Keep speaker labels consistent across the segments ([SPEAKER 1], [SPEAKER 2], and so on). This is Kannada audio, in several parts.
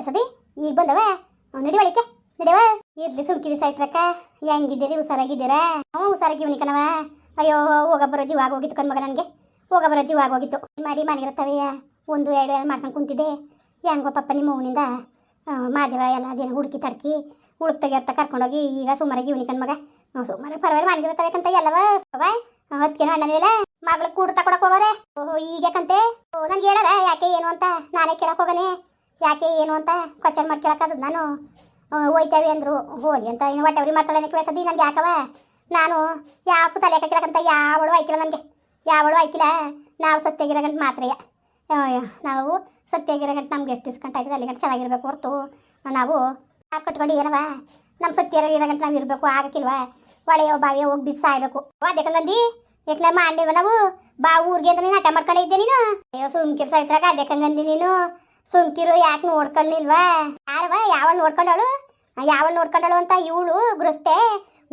[SPEAKER 1] ಎಸದಿ ಈಗ ಬಂದವ? ನಡಿವಳಿಕೆ ನಡಿವ ಇರ್ಲಿ, ಸುಮ್ಕಿರಿ ಸಾಯ್ತ್ರಕ್ಕ ಹೆಂಗಿದ್ದೀರಿ, ಹುಷಾರಾಗಿದ್ದೀರಾ? ಹ್ಞೂ ಹುಷಾರಾಗಿ ಕಣವ ಅಯ್ಯೋ ಹೋಗ ಬರೋ ಜೀವ ಆಗೋಗಿತ್ತು ಕಣ್ಮಗ ನನಗೆ. ಹೋಗ ಬರೋ ಜೀವ ಆಗೋಗಿತ್ತು. ಮಾಡಿ ಮನೆಗಿರ್ತವೆಯ ಒಂದು, ಎರಡು ಎರಡು ಮಾಡ್ಕೊಂಡು ಕುಂತಿದ್ದೆ. ಹೆಂಗೋ ಪಪ್ಪ ನಿಮ್ಮ ಮಗನಿಂದ ಮಾದೇವ ಎಲ್ಲ ಅದೇನು ಹುಡುಕಿ ತಡ್ಕಿ, ಹುಡುಕ್ ತೆಗಿಯರ್ತ ಕರ್ಕೊಂಡೋಗಿ ಈಗ ಸುಮಾರಾಗಿ ಇವನಿ ಮಗ. ಸುಮಾರು ಪರವಾಗಿ ಮನೆಗಿರ್ತವೆ ಎಲ್ಲವ? ಎಲ್ಲವ ಅದಕ್ಕೇನು ಅಣ್ಣನಿಲ್ಲ ಮಗಳಿಗೆ ಕೂಡ ತಕೊಡಕ್ ಹೋಗೋರೆ. ಓಹೋ ಈಗ ಯಾಕಂತೆ ಓ, ನಂಗೆ ಹೇಳಾರ? ಯಾಕೆ ಏನು ಅಂತ? ನಾನೇ ಕೇಳಕ್ ಹೋಗನೆ. ಯಾಕೆ ಏನು ಅಂತ ಕ್ವಶನ್ ಮಾಡಿ ಕೇಳಕ್ಕಾದದ್ದು ನಾನು ಹೋಯ್ತೇವೆ ಅಂದರು. ಹೋಗಿ ಅಂತ ಇನ್ನು ಹೊಟ್ಟೆವ್ರಿ ಮಾಡ್ತಾಳೆ ಏನಕ್ಕೆ ಸದಿ ನನಗೆ ಯಾಕವ? ನಾನು ಯಾವ ತಲೆ ಹಾಕಿರಕಂತ ಯಾವಳು ಆಯ್ಕಿಲ್ಲ ನನಗೆ. ಯಾವಳು ಆಯ್ಕಿಲ್ಲ? ನಾವು ಸತ್ಯಾಗಿರೋ ಗಂಟು ಯಾ ಅಯ್ಯೋ, ನಾವು ಸತ್ಯಾಗಿರೋ ಗಂಟು ನಮ್ಗೆ ಎಷ್ಟು ದಿವ್ಸ ಆಯ್ತದೆ ಆಗಿದೆ ಅಲ್ಲಿ ಗಂಟು ಚೆನ್ನಾಗಿರ್ಬೇಕು ಹೊರತು. ನಾವು ಯಾಕೆ ಕಟ್ಕೊಂಡು ಏನವ? ನಮ್ಮ ಸತ್ಯರ ಇರೋ ಗಂಟು ನಾವು ಇರಬೇಕು ಆಗಕ್ಕಿಲ್ವ? ಒಳೆಯೋ ಬಾವಿಯೋ ಹೋಗಿ ಅದಕ್ಕೆ ಸಾಯ್ಬೇಕು. ಅದೇಕಂಗಂದಿ ಯಾಕಂದ್ರೆ ಮಾಡಿವ ನಾವು? ಬಾ ಊರಿಗೆ ನೀನು ಹಠ ಮಾಡ್ಕೊಂಡಿದ್ದೆ ನೀನು? ಅಯ್ಯೋ ಸುಮ್ಕಿರ್ ಅದಕ್ಕೆ ಅದೇಕಂಗಂದಿ ನೀನು. ಸುಮ್ಕಿರು, ಯಾಕೆ ನೋಡ್ಕೊಳ್ಳಿಲ್ವಾ ಯಾರವ? ಯಾವ ನೋಡ್ಕೊಂಡಳು? ಯಾವ ನೋಡ್ಕೊಂಡಳು ಅಂತ ಇವಳು ಗೃಹಸ್ಥೆ.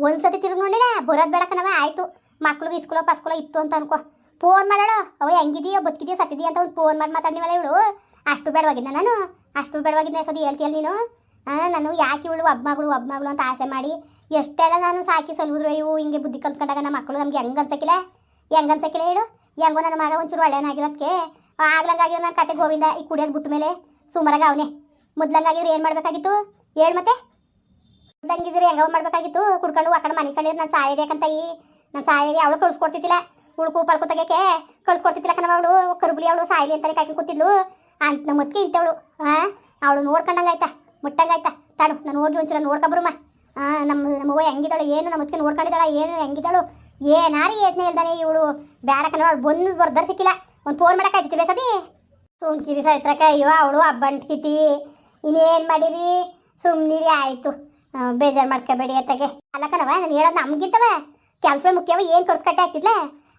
[SPEAKER 1] ಒಂದ್ಸತಿ ತಿರುಗಿ ನೋಡಿಲ್ಲ ಬರೋದ್ ಬೇಡಕನವ ಆಯ್ತು. ಮಕ್ಳಿಗೆ ಇಸ್ಕೂಲೋ ಪಸ್ಕೂಲೋ ಇತ್ತು ಅಂತ ಅನ್ಕೋ. ಫೋನ್ ಮಾಡೋಳು. ಅವ ಹೆಂಗಿದೀಯೋ, ಬದುಕಿದೀಯ, ಸತ್ತಿದೀಯ ಅಂತ ಒಂದು ಫೋನ್ ಮಾಡಿ ಮಾತಾಡಿವಲ್ಲ ಇವಳು. ಅಷ್ಟು ಬೇಡವಾಗಿದ್ದ ನಾನು. ಅಷ್ಟು ಬೇಡವಾಗಿದ್ದೆ ಸದಿ ಹೇಳ್ತೀಯಲ್ಲ ನೀನು. ನಾನು ಯಾಕೆ ಇವಳು ಒಬ್ಬ ಮಗಳು ಒಬ್ಬ ಮಗಳು ಅಂತ ಆಸೆ ಮಾಡಿ ಎಷ್ಟೆಲ್ಲ ನಾನು ಸಾಕಿ ಸಲ್ವುದ್ರು ಇವು ಹಿಂಗೆ ಬುದ್ಧಿ ಕಲ್ತ್ಕೊಂಡಾಗ ನಮ್ಮ ಮಕ್ಕಳು ನಮ್ಗೆ ಹೆಂಗೆ ಅನ್ಸಕ್ಕಿಲ್ಲ ಹೆಂಗೆ ಅನ್ಸಕ್ಕಿಲ್ಲ ಹೇಳು? ಹೆಂಗೋ ನನ್ನ ಮಗ ಒಂಚೂರು ಒಳ್ಳೆಯನಾಗಿರೋದಕ್ಕೆ ಆಗ್ಲಂಗಾಗಿರೋ ನನ್ನ ಕತೆ ಗೋವಿಂದ ಈ ಕುಡಿಯೋದು ಬಿಟ್ಟ ಮೇಲೆ ಸುಮಾರಾಗ ಅವನೇ. ಮೊದ್ಲಂಗಾಗಿದ್ರೆ ಏನು ಮಾಡಬೇಕಾಗಿತ್ತು? ಹೇಳು ಮತ್ತೆ? ಮೊದ್ಲಂಗಿದ್ರೆ ಹೆಂಗವ ಮಾಡಬೇಕಾಗಿತ್ತು. ಕುಡ್ಕೊಂಡು ಆ ಕಡೆ ಮನೆ ಕಂಡಿದ್ರೆ ನಾನು ಸಾಯಬೇಕಂತ ಈ ನಾನು ಸಾಯದೆ, ಅವಳು ಕಳ್ಸ್ಕೊಡ್ತಿದ್ದಿಲ್ಲ. ಉಳ್ಕು ಪಳ್ಕು ತೆಗಿಯಕ್ಕೆ ಕಳ್ಸ್ಕೊಡ್ತಿದ್ದಿಲ್ಲ ಕಣವ ಅವಳು. ಕರುಬುಲಿ ಅವಳು ಸಾಯಿಲಿ ಅಂತಾನೆ ಕಾಯ್ಕೊಂಡು ಕೂತಿದ್ಲು. ಅಂತ ನಮ್ಮ ಮತ್ಕೆ ಇಂತವಳು ಹಾಂ ಅವಳು ನೋಡ್ಕೊಂಡಂಗಾಯ್ತಾ ಮುಟ್ಟಂಗಾಯ್ತಾ? ತಾಡು, ನಾನು ಹೋಗಿ ಒಂಚೂರ ನೋಡ್ಕೊಬ್ರಮ್ಮ ಹಾಂ ನಮ್ಮ ನಮ್ಮವ್ವ ಹೆಂಗಿದ್ದಾಳು ಏನು, ನಮ್ಮ ಮುತ್ಕೆ ನೋಡ್ಕೊಂಡಿದ್ದಾಳ ಏನು, ಹೆಂಗಿದ್ದಾಳು? ಏನಾರಿ ಯೋಜನೆ ಇಲ್ದಾನೆ ಇವಳು. ಬೇಡ ಕಣ ಅವಳು ಬಂದು ಬರ್ದರ್ ಸಿಕ್ಕಿಲ್ಲ. ಒಂದು ಫೋನ್ ಮಾಡಕ್ಕಾಯ್ತಿತ್ತು ಬೇಸದಿ ಸುಮ್ಕಿರಿ ಸೈತ್ರಕ ಅಯ್ಯೋ ಅವಳು ಹಬ್ಬಂಟ್ಕಿತಿ ಇನ್ನೇನು ಮಾಡಿರಿ? ಸುಮ್ಮನಿರಿ ಆಯಿತು. ಬೇಜಾರು ಮಾಡ್ಕೋಬೇಡಿ ಅತ್ತಗೆ. ಅಲ್ಲ ಕಣವ ನಾನು ಹೇಳೋದು ನಮ್ಗಿಂತವ. ಕೆಲಸವೇ ಮುಖ್ಯವ, ಏನು ಕೊಡ್ತು ಕಟ್ಟೆ ಆಗ್ತಿದ್ಲ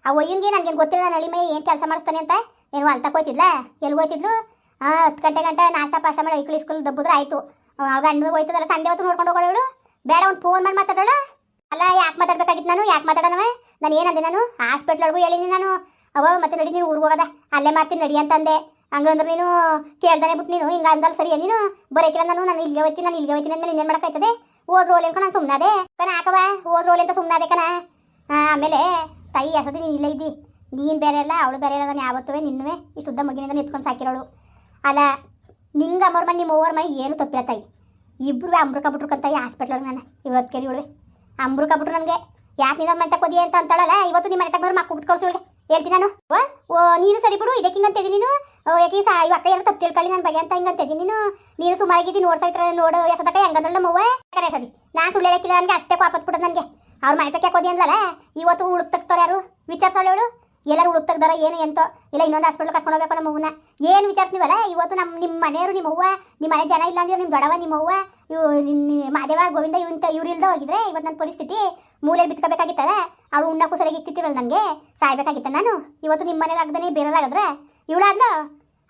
[SPEAKER 1] ಆ ಒಯ್ಯಂಗೆ ನನಗೇನು ಗೊತ್ತಿಲ್ಲ ಹಳ್ಳಿ ಏನು ಕೆಲಸ ಮಾಡಿಸ್ತಾನೆ ಅಂತ. ಏನು ಅಂತ ಹೋಯ್ತಿದ್ಲ ಎಲ್ಲಿ ಹೋಯ್ತಿದ್ಲು? ಹಾಂ ಹತ್ತು ಗಂಟೆ ಗಂಟೆ ನಾಷ್ಟ ಪಾಷ್ಟ ಮಾಡಿ ಐಕ್ಳು ಸ್ಕೂಲ್ ದಬ್ಬಿದ್ರೆ ಆಯಿತು. ಗಂಡು ಹೋಯ್ತದಲ್ಲ ಸಂಜೆ ಹೊತ್ತು ನೋಡ್ಕೊಂಡು ಹೋಗೋಳು ಬೇಡ, ಒಂದು ಫೋನ್ ಮಾಡಿ ಮಾತಾಡೋಳು? ಅಲ್ಲ, ಯಾಕೆ ಮಾತಾಡ್ಬೇಕಾಗಿತ್ತು ನಾನು? ಯಾಕೆ ಮಾತಾಡೋಣವ? ನಾನು ಏನಂದೆ ನಾನು? ಹಾಸ್ಪಿಟ್ಲೊಳಗೂ ಹೇಳಿನಿ ನಾನು. ಅವ ಮತ್ತೆ ನಡಿ ನೀನು ಊರಿಗೆ ಹೋಗದ. ಅಲ್ಲೇ ಮಾಡ್ತೀನಿ, ನಡಿ ಅಂತಂದೆ. ಹಂಗಂದ್ರೆ ನೀನು ಕೇಳ್ದಾನೆ ಬಿಟ್ಟು ನೀನು, ಹಿಂಗೆ ಅಂದಲ್ಲ ಸರಿ ನೀನು? ಬರೋಕಿಲ್ಲ ನಾನು ನಾನು ಇಲ್ಲಿಗೆ ಹೋಗ್ತೀನಿ, ನಾನು ಇಲ್ಲಿಗೆ ಹೋಗ್ತೀನಿ ಅಂದ್ರೆ ಇನ್ನೇನು ಮಾಡೋಕ್ಕಾಯ್ತದೆ ಹೋದ್ರು ರೋಲ್ ಅನ್ಕೊಂಡು ನಾನು ಸುಮ್ನಾದೆ ಕಣ ಹಾಕವ ಹೋದ್ರು ಓಲಿ ಅಂತ ಸುಮ್ನಾದೆ ಕಣ? ಆಮೇಲೆ ತಾಯಿ ಎಸದಿ ನೀನು ಇಲ್ಲ ಇದ್ದಿ. ನೀನು ಬೇರೆ ಇಲ್ಲ ಅವಳು ಬೇರೆ ಇಲ್ಲ ನಾನು ಯಾವತ್ತೂ ನಿನ್ನುವೆ? ಇಷ್ಟು ಉದ್ದ ಮಗಿನಿಂದ ನಿಂತ್ಕೊಂಡು ಸಾಕಿರೋಳು. ಅಲ್ಲ, ನಿಂಗೆ ಅಮ್ಮವ್ರ ಮನೆ ನಿಮ್ಮ ಓವರ್ ಮನೆ ಏನು ತಪ್ಪಿಲ್ಲ ತಾಯಿ. ಇಬ್ಬರು ಅಂಬ್ರಕ ಬಿಟ್ರು ಕಂತಾಯಿ ಹಾಸ್ಪಿಟ್ಲೊಳಗೆ ನಾನು ಇವತ್ತು ಕೆರಿ ಇವಳು ಅಂಬ್ರಕ ಬಿಟ್ರು ನನಗೆ. ಯಾಕೆ ನಿನ್ನ ಮನೆ ತಕ್ಕೋದಿ ಅಂತ ಅಂತಾಳಲ್ಲ, ಇವತ್ತು ನಿಮ್ಮ ಮನೆ ತಗೊಂಡ್ರು ಮಕ್ಕ ಕುತ್ಕೊಳ್ಸಿ ಇವಳಿಗೆ. ಹೇಳ್ತೀನಿ ನಾನು. ಓ, ನೀನು ಸರಿ ಬಿಡು ಇದೀನಿ ನೀನು. ಯಾಕೆ ಸಾ, ಇವ ಅಕ್ಕ ಯಾರು ತಪ್ಪು ತಿಳ್ಕೊಳ್ಳಿ ನನ್ನ ಬಗ್ಗೆ ಅಂತ ಇದೀನಿ ನೀನು. ನೀನು ಸುಮಾರಾಗಿದ್ದಿ ನೋಡ್ಸೈತ್ರ ನೋಡು ಎಸದಕ್ಕ ಹೆಂಗಂದ್ರಲ್ಲ ಮವ್ವ? ಕರೆ ಸರಿ? ನಾನು ಸುಳ್ಳು ಹೇಳಕ್ಕಿಲ್ಲ, ನನಗೆ ಅಷ್ಟೇ ಪಾಪತ್ ಬಿಡೋದು ನನಗೆ. ಅವ್ರ ಮನೆ ತಕ್ಕ ಯಾಕೋದಿ ಇವತ್ತು ಉಳುಕ್ ತಗ್ಸ್ತಾರೆ ಯಾರು? ವಿಚಾರಿಸೋಳು ಎಲ್ಲರೂ ಹುಡುಕ್ ಏನು ಎಂತೋ. ಇಲ್ಲ, ಇನ್ನೊಂದು ಹಾಸ್ಪಿಟ್ಲ್ ಕರ್ಕೊಂಡು ಹೋಗ್ಬೇಕು ನಮ್ಮ ಮಗುನ ಏನು ವಿಚಾರಿಸ್ನಿವಲ್ಲ? ಇವತ್ತು ನಮ್ಮ ನಿಮ್ಮ ಮನೆಯವರು ನಿಮ್ಮ ಅವ್ವ ನಿಮ್ಮ ಮನೆ ಜನ ಇಲ್ಲ ಅಂದ್ರೆ ನಿಮ್ಮ ದೊಡವ ನಿಮ್ಮ ಅವ್ವ, ಇವು ಮಾದೇವ, ಗೋವಿಂದ ಇವಂತ ಇವ್ರು ಇಲ್ದ ಹೋಗಿದ್ರೆ ಇವತ್ತು ನನ್ನ ಪರಿಸ್ಥಿತಿ ಮೂಲೆ ಬಿತ್ಕೋಬೇಕಾಗಿತ್ತಲ್ಲ? ಅವಳು ಉಣ್ಣಕ್ಕೂ ಸರಿಯಾಗಿ ಇಕ್ತಿತ್ತಿರಲ್ಲ ನನಗೆ ಸಾಯ್ಬೇಕಾಗಿತ್ತ ನಾನು. ಇವತ್ತು ನಿಮ್ಮ ಮನೆಯವ್ರು ಆಗದೇ ಬೇರೆಯವ್ರಾಗಿದ್ರೆ. ಇವಳಾದ್ಲು?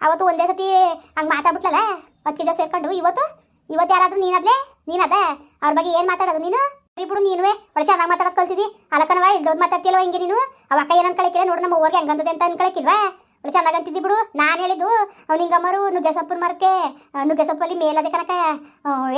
[SPEAKER 1] ಅವತ್ತು ಒಂದೇ ಸತಿ ಹಂಗೆ ಮಾತಾಡ್ಬಿಟ್ಲಲ್ಲ? ಹತ್ತು ಜೊತೆ ಸೇರ್ಕೊಂಡು ಇವತ್ತು? ಇವತ್ತು ಯಾರಾದರೂ ನೀನದ್ಲೆ? ನೀನದ? ಅವ್ರ ಬಗ್ಗೆ ಏನು ಮಾತಾಡೋದು ನೀನು? ಬಿಡು ನೀನುವೆ? ಒಳ್ಳೆ ಚೆನ್ನಾಗಿ ಮಾತಾಡೋದು ಕಲ್ತಿದ್ದಿ ಅಲಕನವ, ಇಲ್ದೋದು ಮಾತಾಡ್ತಿಲ್ವ ಹಿಂಗೆ ನೀನು? ಅವ ಅಕ್ಕ ಏನು ಅನ್ಕೊಳಕಿಲ್ಲ ನೋಡು ನಮ್ಮ ಊರಿಗೆ ಹೆಂಗಂದದೆ ಅಂತ ಅನ್ಕೊಳಕಿಲ್ವಾ ಒಳ್ಳೆ ಚೆನ್ನಾಗಿ ಅಂತಿದ್ದಿ ಬಿಡು. ನಾನು ಹೇಳಿದ್ದು, ಅವ್ನು ಹಿಂಗಮ್ಮರು ನುಗ್ಗೆ ಸೊಪ್ಪು ಮರಕ್ಕೆ ನುಗ್ಗೆ ಸೊಪ್ಪಲ್ಲಿ ಮೇಲದೆ ಕನಕ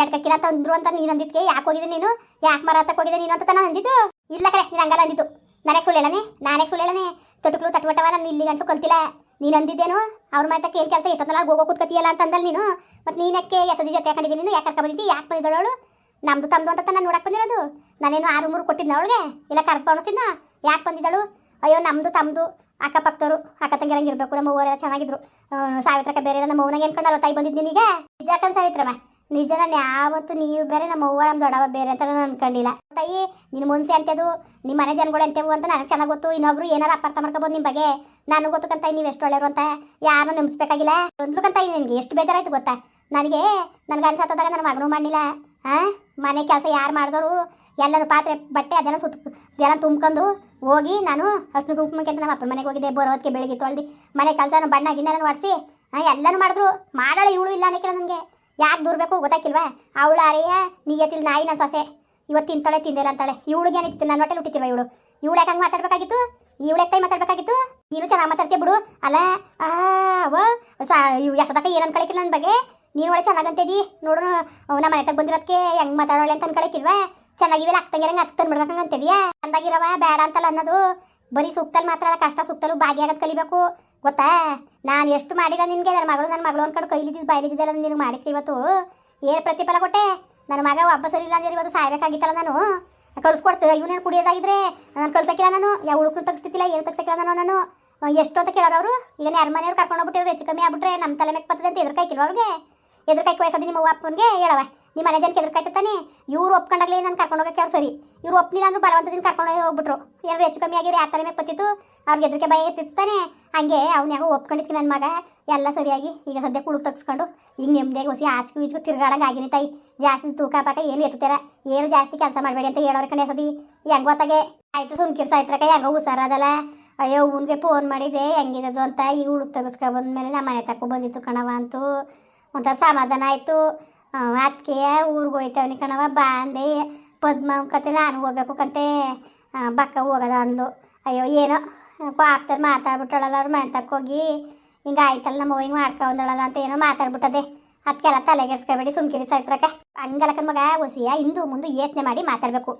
[SPEAKER 1] ಎಡ್ಕಕ್ಕಿಲ್ಲ ಅಂತ ಅಂದ್ರು ಅಂತ ನೀನು ಅಂದಿದ್ಕೆ, ಯಾಕೆ ಹೋಗಿದ್ದೆ ನೀನು? ಯಾಕೆ ಮರ ಅಂತ ಹೋಗಿದ್ದೆ ನೀನು ಅಂತ ನಾನು ಅಂದಿದ್ದು? ಇಲ್ಲ ಕಡೆ ನೀನು ಹಂಗಲ್ಲ ಅಂದಿದ್ದು. ನನಗೆ ಸುಳ್ಳು ಹೇಳನೆ ನಾನೇ ಸುಳ್ಳು ಹೇಳನೆ ತೊಟುಕ್ಳು ತಟ್ವಟವ ನಾನು ಇಲ್ಲಿ ಗಂಟು ಕಲ್ತಿಲ್ಲ. ನೀನು ಅಂದಿದ್ದೇನು? ಅವ್ರ ಮಾತಕ್ಕೆ ಏನು ಕೆಲಸ? ಎಷ್ಟೊತ್ತಲ್ಲ ಹೋಗೋ ಕೂತ್ಕತಿಯಲ್ಲ ಅಂತ ಅಂದಲ್ಲ ನೀನು. ಮತ್ತು ನೀನಕ್ಕೆ ಎಸದಿ ಜೊತೆ ಹಾಕೊಂಡಿದ್ದೀನಿ ನೀನು? ಯಾಕೆ ಕರ್ಕ ಬಂದಿದ್ದಿ? ಯಾಕೆ ಬಂದಿದ್ದಳು ನಮ್ದು ತಮ್ಮದು ಅಂತ ನಾನು ನೋಡಕ್ಕೆ ಬಂದಿರೋದು. ನಾನೇನು ಆರು ಮೂರು ಕೊಟ್ಟಿದ್ನ ಅವಳಿಗೆ. ಇಲ್ಲ ಕರ್ಕ ಅನಿಸ್ತಿದ್ನ ಯಾಕೆ ಬಂದಿದ್ದಳು? ಅಯ್ಯೋ ನಮ್ಮದು ತಮ್ಮದು ಅಕ್ಕಪಕ್ಕದವರು, ಅಕ್ಕ ತಂಗಿರಂಗೆ ಇರಬೇಕು. ನಮ್ಮ ಊರೆಲ್ಲ ಚೆನ್ನಾಗಿದ್ರು. ಸಾವಿತ್ರಕ್ಕ ಬೇರೆ ನಮ್ಮ ಅವ್ನಾಗ ಏನ್ಕೊಂಡಲ್ಲ ತಾಯಿ ಬಂದಿದ್ದೀನಿ ಈಗ ನಿಜಕ್ಕನ್ ಸಾವಿತ್ರಮ್ಮ. ನಿಜ ನಾನು ಯಾವತ್ತು ನೀವು ಬೇರೆ ನಮ್ಮ ಅವ್ವ, ನಮ್ಮ ದೊಡ್ಡವ ಬೇರೆ ಅಂತ ನಾನು ಅನ್ಕೊಂಡಿಲ್ಲ. ತಾಯಿ ನಿನ್ನ ಮುನ್ಸೆ ಅಂತದು ನಿಮ್ಮ ಮನೆ ಜನಗಳು ಅಂತೇವು ಅಂತ ನನಗೆ ಚೆನ್ನಾಗಿ ಗೊತ್ತು. ಇನ್ನೊಬ್ರು ಏನಾರು ಅಪಾರ್ಥ ಮಾಡ್ಕೋಬೋದು ನಿಮ್ಮ ಬಗ್ಗೆ. ನನಗೆ ಗೊತ್ತಕ್ಕಂತ ನೀವು ಎಷ್ಟು ಒಳ್ಳೆಯವರು ಅಂತ. ಯಾರು ಒಂದ್ಲು ಕಂತಾಯಿ ನಿನಗೆ. ಎಷ್ಟು ಬೇಜಾರಾಯ್ತು ಗೊತ್ತಾ? ನನಗೆ ನನ್ನ ಗಂಡ ಸತ್ತೋದಾಗ ನನ್ನ ಮಗನೂ ಮಾಡಲಿಲ್ಲ. ಹಾಂ ಮನೆ ಕೆಲಸ ಯಾರು ಮಾಡಿದವರು ಎಲ್ಲರೂ ಪಾತ್ರೆ ಬಟ್ಟೆ ಅದೆಲ್ಲ ಸುತ್ತ ಎಲ್ಲ ತುಂಬ್ಕೊಂಡು ಹೋಗಿ ನಾನು ಅಷ್ಟು ಕುಂಕುಮಕ್ಕೆ ನಮ್ಮ ಅಪ್ಪನ ಮನೆಗೆ ಹೋಗಿದ್ದೆ ಬರೋದಕ್ಕೆ ಬೆಳಿಗ್ಗೆ ತೊಳ್ದು ಮನೆ ಕೆಲಸ ಬಣ್ಣ ಗಿಣ್ಣೆಲ್ಲ ಒಡಿಸಿ ಹಾಂ ಎಲ್ಲನೂ ಮಾಡಿದ್ರು. ಮಾಡೋಳು ಇವಳು ಇಲ್ಲ ಅನ್ನಕ್ಕಿಲ್ಲ ನನಗೆ. ಯಾಕೆ ದೂರಬೇಕು ಗೊತ್ತಾಕಿಲ್ವಾ? ಅವಳು ಅರೆಯ ನೀಯತಿಲ್ ನಾಯಿ ನನ್ನ ಸೊಸೆ. ಇವತ್ತು ತಿಂತಾಳೆ ತಿಂದಿಲ್ಲ ಅಂತಾಳೆ. ಇವಳಿಗೆ ಏನಿತ್ತು ನನ್ನ ಹೊಟ್ಟೆಲಿ ಹುಟ್ಟಿತಿಲ್ವ ಇವಳು? ಇವಳು ಯಾಕೆ ಹಂಗೆ ಮಾತಾಡ್ಬೇಕಾಗಿತ್ತು? ಇವಳು ಯಾಕೆ ಮಾತಾಡಬೇಕಾಗಿತ್ತು? ನೀನು ಚೆನ್ನಾಗಿ ಮಾತಾಡ್ತೀಯ ಬಿಡು. ಅಲ್ಲ ಆ, ಸಾ ಇವು ಎಸದಕ್ಕ ಏನು ಅನ್ಕೊಳಕಿಲ್ಲ ನನ್ನ ಬಗ್ಗೆ? ನೀನು ಒಳ್ಳೆ ಚೆನ್ನಾಗಂತಿದಿ ನೋಡು ನಮ್ಮ ಮನೆ ಬಂದಿರೋದಕ್ಕೆ ಹೆಂಗ್ ಮಾತಾಡೋಳೆ ಅಂತ ಅನ್ಕೊಳಕಿಲ್ವಾ? ಚೆನ್ನಾಗಿವೆಲ್ಲ ಅಕ್ಕಂಗಿರಂಗೆ ಅಕ್ಕ ತಂದ್ಬಿಡ್ಬೇಕಂಗ ಅಂತಿದ್ಯಾ? ಅಂದಾಗಿರವ, ಬೇಡ ಅಂತಲ್ಲ ಅನ್ನೋದು. ಬರೀ ಸೂಕ್ತಲ್ಲಿ ಮಾತ್ರ ಅಲ್ಲ, ಕಷ್ಟ ಸೂಕ್ತಲು ಭಾಗಿಯಾಗದ್ ಕಲಿಬೇಕು. ಗೊತ್ತಾ? ನಾನು ಎಷ್ಟು ಮಾಡಿದ ನಿನಗೆ? ನನ್ನ ಮಗಳು ನನ್ನ ಮಗಳು ಅನ್ಕೊಂಡು ಕೈಲಿದ್ದಿದ್ದು ಬಾಯ್ಲಿದ್ದಿದ್ದೆಲ್ಲ ನಿನಗೆ ಮಾಡಿತ್ತು ಇವತ್ತು. ಏನು ಪ್ರತಿಫಲ ಕೊಟ್ಟೆ? ನನ್ನ ಮಗ ಒಬ್ಬ ಸರಿ ಇಲ್ಲ ಅಂದ್ರೆ ಇವತ್ತು ಸಾಯ್ಬೇಕಾಗಿತ್ತಲ್ಲ ನಾನು. ಕಳ್ಸ್ಕೊಡ್ತು ಇವನೇನು ಕುಡಿಯೋದಾಗಿದ್ರೆ? ನಾನು ಕಳ್ಸಕ್ಕಿಲ್ಲ ನಾನು. ಯಾವ ಹುಡುಕು ತಗ್ಸ್ತಿಲ್ಲ ಏನು ತೆಗ್ಸಕ್ಕಿಲ್ಲ ನಾನು ನಾನು. ಎಷ್ಟು ಅಂತ ಕೇಳೋರು ಅವರು? ಈಗ ಯಾರ ಮನೆಯವ್ರು ಕರ್ಕೊಂಡು ಹೋಗ್ಬಿಟ್ಟಿರೋ ಹೆಚ್ಚು ಕಮ್ಮಿ ಆಗ್ಬಿಟ್ರೆ ನಮ್ಮ ತಲೆ ಮೇಲೆ ಬರ್ತದೆ ಅಂತ ಕೈಕಿಲ್ವ ಅವ್ರಿಗೆ? ಎದುರ್ಕಾಯ್ಕೆ ವಯಸ್ಸದು ನಿಮ್ಮ ಅಪ್ಪನಿಗೆ ಹೇಳವ ನಿಮ್ಮ ಮನೆ ಜನಕ್ಕೆ ಎದುರ್ಕಾಯ್ತಾನೆ ಇವ್ರು ಒಪ್ಕೊಂಡಾಗ್ಲೇ ನಾನು ಕರ್ಕೊಂಡು ಹೋಗಕ್ಕೆ ಅವ್ರು ಸರಿ. ಇವ್ರು ಒಪ್ನಿಲ್ಲ ಅಂದ್ರೆ ಬಲವಂತದಿಂದ ಕರ್ಕೊಂಡು ಹೋಗಿ ಹೋಗ್ಬಿಟ್ರು. ಏನಾದ್ರು ಹೆಚ್ಚು ಕಮ್ಮಿ ಆಗಿರೋ ತಲೆ ಮೇಲೆ ಪತ್ತಿತ್ತು? ಅವ್ರಿಗೆ ಎದುರಿಗೆ ಭಯ ಇರ್ತಿತ್ತು ತಾನೆ? ಹಂಗೆ ಅವ್ನ ಯಾಕೋ ಒಪ್ಕೊಂಡಿದ್ಕೆ ನನ್ನ ಮಗ? ಎಲ್ಲ ಸರಿಯಾಗಿ ಈಗ ಸದ್ಯ ಕುಡುಕ್ ತಗ್ಸ್ಕೊಂಡು ಈಗ ನೆಮ್ಮದಿಯಾಗಿ ಹೊಸಿ ಆಚೆಗೂ ಈಚೆಗೂ ತಿರ್ಗಾಡಂಗೆ ಆಗಿನಿ ತಾಯಿ. ಜಾಸ್ತಿ ತೂಕ ಪಾಕ ಏನು ಎತ್ತಾರ ಏನು ಜಾಸ್ತಿ ಕೆಲಸ ಮಾಡಬೇಡಿ ಅಂತ ಹೇಳೋರು ಕಣೆ ಸದಿ ಹೆಂಗ್ ಗೊತ್ತಾಗೆ? ಆಯ್ತು ಸುಮ್ಕಿರ್ ಸಾಯ್ತ್ರಕ ಹೆಂಗೋ ಹುಷಾರದಲ್ಲ. ಅಯ್ಯೋ, ಅವ್ನಿಗೆ ಫೋನ್ ಮಾಡಿದೆ ಹೆಂಗಿರೋದು ಅಂತ ಈಗ ಹುಡುಕ್ ತೆಗಿಸ್ಕೊ ಬಂದ್ಮೇಲೆ ನಮ್ಮ ಮನೆ ತಕ್ಕ ಬಂದಿತ್ತು ಕಣವ ಅಂತೂ. ಒಂಥರ ಸಮಾಧಾನ ಆಯಿತು. ಅದಕ್ಕೆ ಊರಿಗೆ ಹೋಯ್ತವನಿ ಕಣವ ಬಾ ಅಂದೆ. ಪದ್ಮ ಕತೆ ನಾನು ಹೋಗ್ಬೇಕು ಕಂತೆ. ಬಕ್ಕ ಹೋಗದ ಅಂದ್ಲು. ಅಯ್ಯೋ, ಏನೋ ಆಗ್ತದೆ ಮಾತಾಡ್ಬಿಟ್ಟಳಲ್ಲ ಅವ್ರು ಮನೆ ಹೋಗಿ. ಹಿಂಗೆ ಆಯ್ತಲ್ಲ ನಮ್ಮ ಮಾಡ್ಕೊಂಡಳಲ್ಲ ಅಂತ ಏನೋ ಮಾತಾಡ್ಬಿಟ್ಟದೆ. ಅದಕ್ಕೆಲ್ಲ ತಲೆಗೆಡ್ಸ್ಕೊಬೇಡಿ ಸುಮ್ಕಿರಿ ಸೈತ್ರಕ ಹಂಗಲಕ್ಕ ಮಗ, ಹೊಸಿಯ, ಹಿಂದೂ ಮುಂದೆ ಯೋಚನೆ ಮಾಡಿ ಮಾತಾಡಬೇಕು.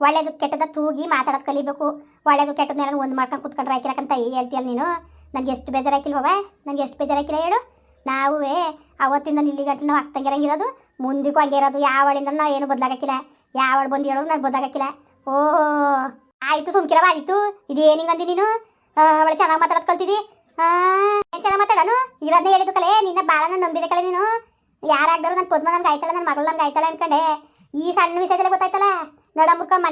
[SPEAKER 1] ಒಳ್ಳೇದು ಕೆಟ್ಟದ ತೂಗಿ ಮಾತಾಡೋದು ಕಲಿಬೇಕು. ಒಳ್ಳೇದು ಕೆಟ್ಟದನ್ನೆಲ್ಲ ಒಂದು ಮಾಡ್ಕೊಂಡು ಕುತ್ಕೊಂಡ್ರೆ ಹಾಕಿರಕ್ಕಂತ ಹೇಳ್ತೀಯಲ್ಲ ನೀನು? ನನಗೆ ಎಷ್ಟು ಬೇಜಾರಾಕಿಲ್ವ ನನಗೆ ಎಷ್ಟು ಬೇಜಾರಾಕಿಲ್ಲ ಹೇಳು. ನಾವೇ ಅವತ್ತಿಂದ ಇಲ್ಲಿ ಗಂಟೆ ನಾವು ಇರೋದು ಮುಂದಕ್ಕೂ ಹಂಗೆ ಇರೋದು. ಯಾವಳಿಂದ ನಾವು ಏನು ಬದಲಾಗಕ್ಕಿಲ್ಲ. ಯಾವಳು ಬಂದು ಹೇಳೋದು ನಾನು ಬದಲಾಗಕ್ಕಿಲ್ಲ. ಓಹೋ, ಆಯಿತು ಸುಮ್ಕಿರವ ಆಯಿತು. ಇದೇನು ಅಂದಿ ನೀನು? ಅವಳು ಚೆನ್ನಾಗಿ ಮಾತಾಡೋದು ಕಲ್ತಿದ್ದಿ ಏನು ಚೆನ್ನಾಗಿ ಮಾತಾಡೋನು? ಇರೋದೇ ಹೇಳಿದ್ದು ಕಲೆ, ನಿನ್ನ ಬಾಳನ ನಂಬಿದೆ ಕಲೆ ನೀನು. ಯಾರಾಗ್ದಾರು ನನ್ನ ಪದ್ಮ ನನ್ಗೆ ಆಯ್ತಲ್ಲ ನನ್ನ ಮಗಳು ನನ್ಗೆ ಆಯ್ತಲ್ಲ ಅನ್ಕೊಂಡೆ. ಈ ಸಣ್ಣ ವಿಷಯದಲ್ಲೇ ಗೊತ್ತಾಯ್ತಲ್ಲ? ನಡ ಮುರ್ಕೊಂಡು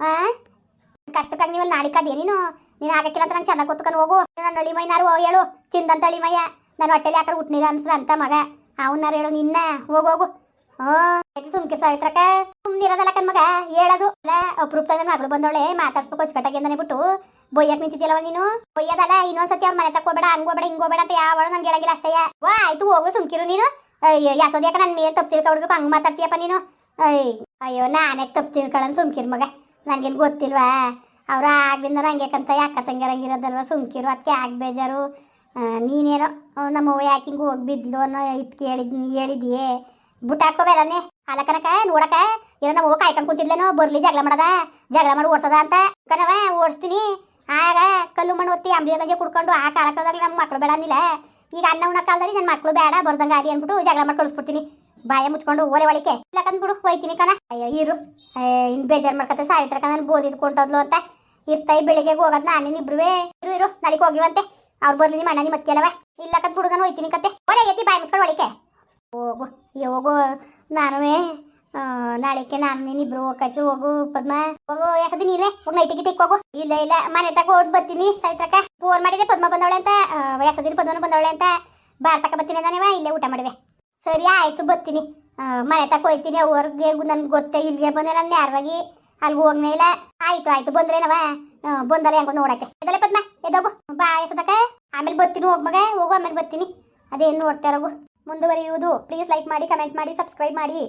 [SPEAKER 1] ಆ? ಕಷ್ಟಕ್ಕಾಗಿ ನೀವು ನಾಳಿಕದೇ ನೀನು? ನೀನು ಆಗಕ್ಕಿಲ್ಲ ಅಂತ ನಂಗೆ ಚೆನ್ನಾಗಿ ಗೊತ್ಕೊಂಡು ಹೋಗು. ನನ್ನ ಅಳಿ ಮೈನಾರು ಓ ಹೇಳು, ಚಿಂದಂತ ಅಳಿ ನನ್ನ ಹೊಟ್ಟೆಲಿ ಯಾಕಡೆ ಹುಟ್ಟಿನಿರ ಅನ್ಸದ ಅಂತ ಮಗ. ಅವನಾರು ಹೇಳು ನಿನ್ನ, ಹೋಗು ಹೋಗು. ಹ್ಞೂ ಸುಮ್ಕೆ ಸಾವಿತ್ರಕ್ಕ. ಸುಮ್ಮನಿರೋದಲ್ಲ ಕನ್ ಮಗ, ಹೇಳೋದು. ಅಲ್ಲ ಅಪರೂಪದಾಗ ಮಗಳು ಬಂದವಳೆ, ಮಾತಾಡ್ಸ್ಬೇಕು ಅಚ್ಚುಕಟ್ಟಾಗಿ ಬಿಟ್ಟು. ಬೊಯ್ಯಕ್ ನಿಂತಿದ್ದಿಲ್ಲವ ನೀನು? ಬೊಯ್ಯದಲ್ಲ, ಇನ್ನೊಂದ್ಸತಿ ಅವ್ರ ಮನೆ ತಕ್ಕೋಬೇಡ ಹಂಗೋಬೇಡ ಹಿಂಗೋಬೇಡ ಅಂತ ಯಾವಳು ನಂಗೆ ಹೇಳಂಗಿಲ್ಲ ಅಷ್ಟೇ. ವಾ, ಆಯ್ತು, ಹೋಗು, ಸುಮ್ಕಿರು ನೀನು. ಯಾಸೋದ್ಯಾಕ ನನ್ನ ಮೇಲೆ ತಪ್ಪು ತಿಳ್ಕೊಬಿಡ್ಬೇಕು ಹಂಗೆ ಮಾತಾಡ್ತೀಯಪ್ಪ ನೀನು. ಅಯ್ಯ, ನಾನೇ ತಪ್ಪು ತಿಳ್ಕೊಳ್ಳೋಣ ಸುಮ್ಕಿರ್ ಮಗ. ನನಗೇನು ಗೊತ್ತಿಲ್ವಾ? ಅವ್ರು ಆಗ್ಲಿಂದ ಯಾಕಂತ ಯಾಕ ತಂಗಿರಂಗಿರೋದಲ್ವ ಸುಮ್ಕಿರು ಅದಕ್ಕೆ ಆಗ ಬೇಜಾರು ನೀನೇನೋ ನಮ್ಮ ಅವ್ವ ಯಾಕಿಂಗು ಹೋಗ್ಬಿದ್ಲು ಹೋಗಿ ಬಿದ್ಲು ಅನ್ನೋ ಇತ್ ಕೇಳಿದ್ ಹೇಳಿದ್ಯೇ? ಬುಟ್ಟ ಹಾಕೋಬೇಲನೆ ಅಲಕನಕ ನೋಡಕ ಏನೋ ನಮ್ಮ ಅವ್ವ ಕಾಯ್ಕೊಂಡು ಕೂತಿದ್ಲೇನೋ, ಬರ್ಲಿ, ಜಗಳ ಮಾಡದ, ಜಗಳ ಮಾಡಿ ಓಡ್ಸದ ಅಂತ. ಕಣವ ಓಡಿಸ್ತೀನಿ. ಆಗ ಕಲ್ಲು ಮಣ್ಣು ಒತ್ತಿ ಅಂಬ್ಲಿ ಗಂಜೆ ಕುಡ್ಕೊಂಡು ಆ ಕಾಲ ಕಾಲದಲ್ಲಿ ನಮ್ಮ ಮಕ್ಳು ಬೇಡ ಅಂದಿಲ್ಲ ಈಗ ಅನ್ನ ಉಣ್ಣ ಕಾಲದಲ್ಲಿ ನನ್ನ ಮಕ್ಳು ಬೇಡ, ಬರ್ದಂಗ ಆಗಲಿ ಅಂದ್ಬಿಟ್ಟು ಜಗಳ ಮಾಡಿ ಕಳಿಸ್ಬಿಡ್ತೀನಿ. ಬಾಯ ಮುಚ್ಕೊಂಡು ಓರೆ ಒಳಿಕೆ ಇಲ್ಲ ಕಂದ್ಬಿಡು ಹೋಯ್ತೀನಿ ಕಣ. ಅಯ್ಯೋ, ಇರು. ಇನ್ನು ಬೇಜಾರು ಮಾಡ್ಕತ್ತೆ ಸಾವಿತ್ರಕ ನಾನು ಬೋದಿದ್ ಕೊಂಟೋದ್ಲು ಅಂತ. ಇರ್ತಾಯಿ ಬೆಳಿಗ್ಗೆ ಹೋಗೋದ್ ನಾನೇನು ಇಬ್ರುವೆ. ಇರು ಇರು, ನಾಳೆಗೆ ಹೋಗಿವಂತೆ. ಅವ್ರು ಬರ್ಲಿ ನಿಮ್ಮ ಅಣ್ಣ, ನಿಮ್ಮ ಅತ್ತಿಗೆಲ್ಲವ ಇಲ್ಲ ಕತ್ ಹುಡುಗನ ಹೋಯ್ತೀನಿ ಕತೆ ಒಲೆ ಎತ್ತಿ ಬಾಯಿ ಮುಚ್ಕೊಂಡು ಒಳಿಕೆ ಹೋಗು ಹೋಗು. ನಾನುವೇ ನಾಳೆಗೆ ನಾನು ನೀನಿಬ್ರು ಹೋಗಕ್ಕೆ ಹೋಗು ಪದ್ಮ. ಹೋಗು ಯಾಸದಿ ನೀವೇ ಹೋಗಿ ನೈಟಿ ಗಿಟಿಕ್ ಹೋಗು. ಇಲ್ಲ ಇಲ್ಲ, ಮನೆ ತಕ ಓಡ್ ಬರ್ತೀನಿ ಸೈತ್ರಕ ಫೋನ್ ಮಾಡಿದೆ ಪದ್ಮ ಬಂದವಳೆ ಅಂತ. ಯಾಸದಿನ ಪದ್ಮನು ಬಂದವಳೆ ಅಂತ. ಬಾರ್ ಬರ್ತೀನಿ ನಾನೇವ ಇಲ್ಲೇ ಊಟ ಮಾಡಿವೆ. ಸರಿ, ಆಯ್ತು, ಬರ್ತೀನಿ. ಮನೆ ತಕ ಹೋಯ್ತೀನಿ. ಅವ್ರಿಗೆ ನನ್ಗೆ ಗೊತ್ತೇ ಇಲ್ಲಿಗೆ ಬಂದೆ ನಾನು ಯಾರವಾಗಿ. ಅಲ್ಲಿಗೆ ಹೋಗ್ನೇ ಇಲ್ಲ. ಆಯ್ತು ಆಯ್ತು, ಬಂದ್ರೇನವ? ಬಂದಲ್ಲ ಹೆಂಗೋ ನೋಡಕ್ಕೆ. ಪದ್ಮ? ಎದೋಗು? ಬಾ ಎಸದಕ ಆಮೇಲೆ ಬರ್ತೀನಿ, ಹೋಗ್ ಮಗ. ಹೋಗು, ಆಮೇಲೆ ಬರ್ತೀನಿ. ಅದೇನು ನೋಡ್ತಾ ಇರೋಗು? ಮುಂದುವರಿಯುವುದು. ಪ್ಲೀಸ್ ಲೈಕ್ ಮಾಡಿ ಕಮೆಂಟ್ ಮಾಡಿ ಸಬ್ಸ್ಕ್ರೈಬ್ ಮಾಡಿ.